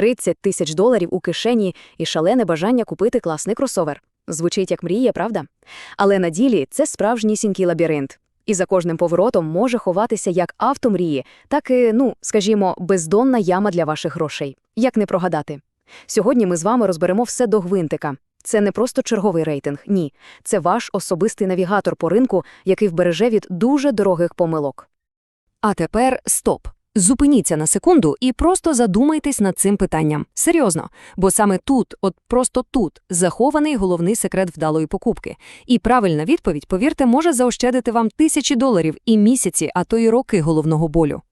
30 тисяч доларів у кишені і шалене бажання купити класний кросовер. Звучить як мрія, правда? Але на ділі це справжнісінький лабіринт. І за кожним поворотом може ховатися як автомрії, так і, ну, скажімо, бездонна яма для ваших грошей. Як не прогадати? Сьогодні ми з вами розберемо все до гвинтика. Це не просто черговий рейтинг, ні. Це ваш особистий навігатор по ринку, який вбереже від дуже дорогих помилок. А тепер стоп. Зупиніться на секунду і просто задумайтесь над цим питанням. Серйозно, бо саме тут, от просто тут, захований головний секрет вдалої покупки. І правильна відповідь, повірте, може заощадити вам тисячі доларів і місяці, а то й роки головного болю.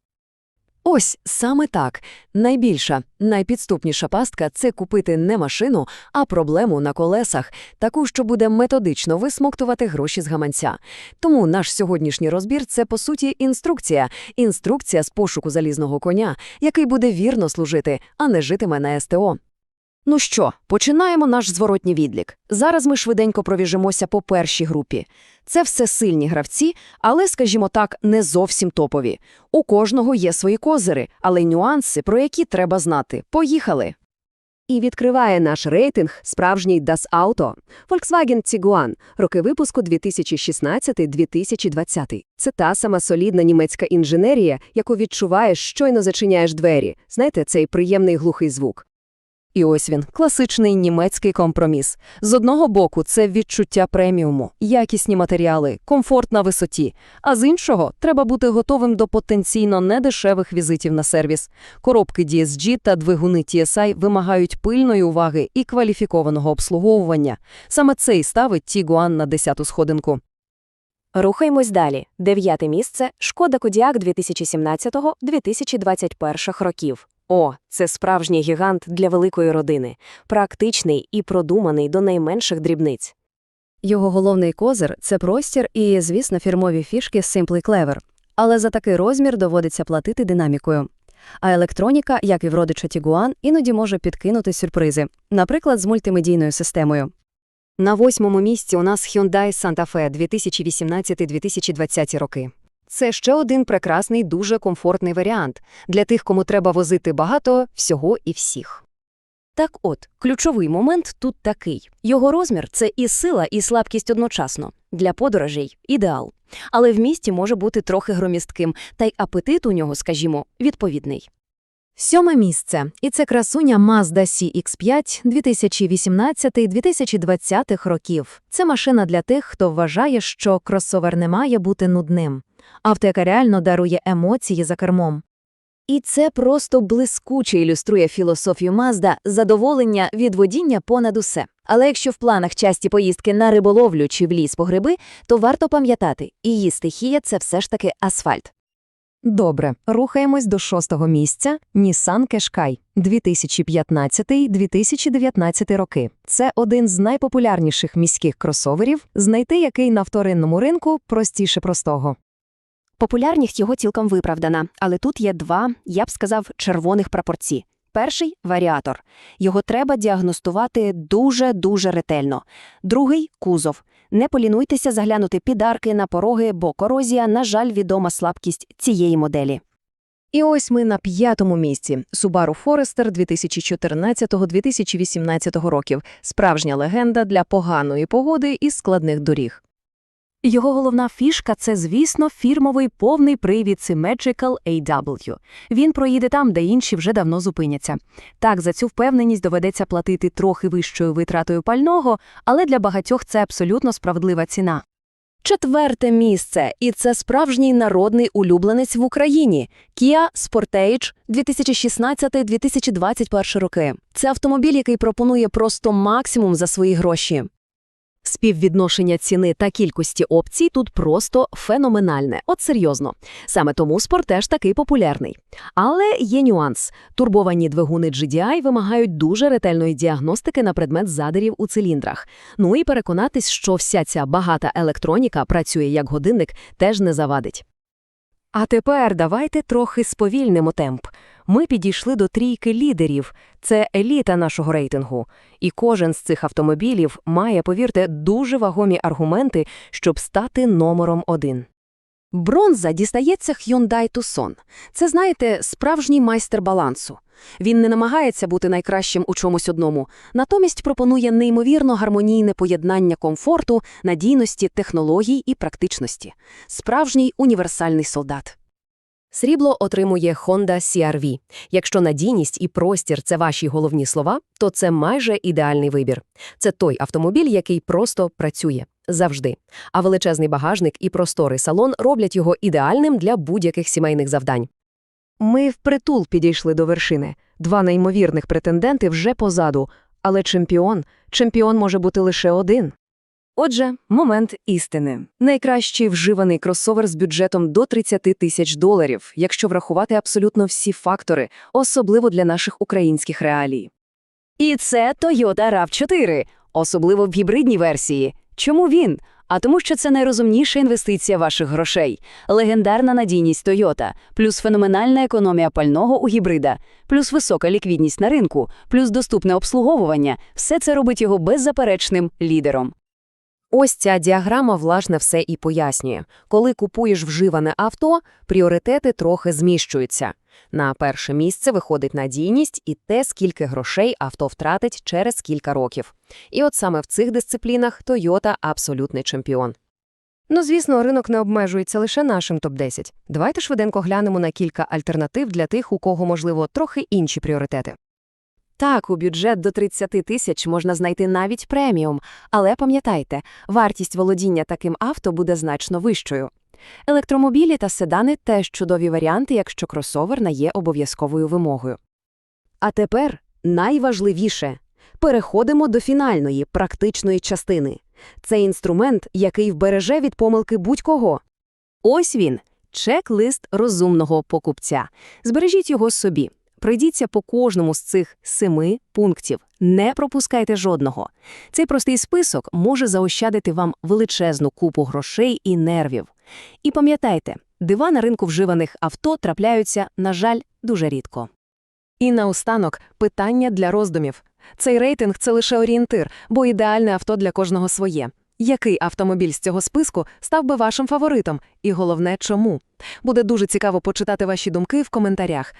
Ось саме так. Найбільша, найпідступніша пастка це купити не машину, а проблему на колесах, таку, що буде методично висмоктувати гроші з гаманця. Тому наш сьогоднішній розбір це по суті інструкція, інструкція з пошуку залізного коня, який буде вірно служити, а не житиме на СТО. Ну що, починаємо наш зворотній відлік. Зараз ми швиденько провіжимося по першій групі. Це все сильні гравці, але, скажімо так, не зовсім топові. У кожного є свої козири, але нюанси, про які треба знати. Поїхали! І відкриває наш рейтинг справжній Das Auto Volkswagen Tiguan, роки випуску 2016-2020. Це та сама солідна німецька інженерія, яку відчуваєш, щойно зачиняєш двері. Знаєте, цей приємний глухий звук. І ось він, класичний німецький компроміс. З одного боку, це відчуття преміуму, якісні матеріали, комфорт на висоті, а з іншого треба бути готовим до потенційно недешевих візитів на сервіс. Коробки DSG та двигуни TSI вимагають пильної уваги і кваліфікованого обслуговування. Саме це і ставить Tiguan на 10-ту сходинку. Рухаємось далі. Дев'яте місце – Шкода Кодіак 2017-2021 років. О, це справжній гігант для великої родини, практичний і продуманий до найменших дрібниць. Його головний козир – це простір і, звісно, фірмові фішки Simply Clever. Але за такий розмір доводиться платити динамікою. А електроніка, як і в родича Tiguan, іноді може підкинути сюрпризи, наприклад, з мультимедійною системою. На восьмому місці у нас Hyundai Santa Fe 2018-2020 роки. Це ще один прекрасний, дуже комфортний варіант для тих, кому треба возити багато всього і всіх. Так от, ключовий момент тут такий. Його розмір – це і сила, і слабкість одночасно. Для подорожей – ідеал. Але в місті може бути трохи громістким, та й апетит у нього, скажімо, відповідний. Сьоме місце. І це красуня Mazda CX-5 2018-2020 років. Це машина для тих, хто вважає, що кросовер не має бути нудним. Авто, яка реально дарує емоції за кермом. І це просто блискуче ілюструє філософію Мазда задоволення від водіння понад усе. Але якщо в планах часті поїздки на риболовлю чи в ліс по гриби, то варто пам'ятати, її стихія – це все ж таки асфальт. Добре, рухаємось до шостого місця Nissan Qashqai 2015-2019 роки. Це один з найпопулярніших міських кросоверів, знайти який на вторинному ринку простіше простого. Популярність його цілком виправдана, але тут є два, я б сказав, червоних прапорці. Перший – варіатор. Його треба діагностувати дуже-дуже ретельно. Другий – кузов. Не полінуйтеся заглянути під арки на пороги, бо корозія, на жаль, відома слабкість цієї моделі. І ось ми на п'ятому місці Subaru Forester 2014-2018 років. Справжня легенда для поганої погоди і складних доріг. Його головна фішка – це, звісно, фірмовий повний привід Symmetrical AW. Він проїде там, де інші вже давно зупиняться. Так, за цю впевненість доведеться платити трохи вищою витратою пального, але для багатьох це абсолютно справедлива ціна. Четверте місце, і це справжній народний улюбленець в Україні – Kia Sportage 2016-2021 роки. Це автомобіль, який пропонує просто максимум за свої гроші. Співвідношення ціни та кількості опцій тут просто феноменальне, от серйозно. Саме тому спорт теж такий популярний. Але є нюанс. Турбовані двигуни GDI вимагають дуже ретельної діагностики на предмет задерів у циліндрах. Ну і переконатись, що вся ця багата електроніка працює як годинник, теж не завадить. А тепер давайте трохи сповільнимо темп. Ми підійшли до трійки лідерів. Це еліта нашого рейтингу. І кожен з цих автомобілів має, повірте, дуже вагомі аргументи, щоб стати номером один. Бронза дістається Hyundai Tucson. Це, знаєте, справжній майстер балансу. Він не намагається бути найкращим у чомусь одному, натомість пропонує неймовірно гармонійне поєднання комфорту, надійності, технологій і практичності. Справжній універсальний солдат. Срібло отримує Honda CR-V. Якщо надійність і простір – це ваші головні слова, то це майже ідеальний вибір. Це той автомобіль, який просто працює. Завжди. А величезний багажник і просторий салон роблять його ідеальним для будь-яких сімейних завдань. Ми впритул підійшли до вершини. Два неймовірних претенденти вже позаду. Але чемпіон, чемпіон може бути лише один. Отже, момент істини. Найкращий вживаний кросовер з бюджетом до 30 тисяч доларів, якщо врахувати абсолютно всі фактори, особливо для наших українських реалій. І це Toyota RAV4, особливо в гібридній версії. Чому він? А тому, що це найрозумніша інвестиція ваших грошей, легендарна надійність Toyota, плюс феноменальна економія пального у гібрида, плюс висока ліквідність на ринку, плюс доступне обслуговування – все це робить його беззаперечним лідером. Ось ця діаграма власне все і пояснює. Коли купуєш вживане авто, пріоритети трохи зміщуються. На перше місце виходить надійність і те, скільки грошей авто втратить через кілька років. І от саме в цих дисциплінах Toyota – абсолютний чемпіон. Ну, звісно, ринок не обмежується лише нашим топ-10. Давайте швиденько глянемо на кілька альтернатив для тих, у кого, можливо, трохи інші пріоритети. Так, у бюджет до 30 тисяч можна знайти навіть преміум, але пам'ятайте, вартість володіння таким авто буде значно вищою. Електромобілі та седани – теж чудові варіанти, якщо кросовер не є обов'язковою вимогою. А тепер найважливіше – переходимо до фінальної, практичної частини. Це інструмент, який вбереже від помилки будь-кого. Ось він – чек-лист розумного покупця. Збережіть його собі. Пройдіться по кожному з цих семи пунктів. Не пропускайте жодного. Цей простий список може заощадити вам величезну купу грошей і нервів. І пам'ятайте, дива на ринку вживаних авто трапляються, на жаль, дуже рідко. І наостанок питання для роздумів. Цей рейтинг – це лише орієнтир, бо ідеальне авто для кожного своє. Який автомобіль з цього списку став би вашим фаворитом? І головне, чому? Буде дуже цікаво почитати ваші думки в коментарях.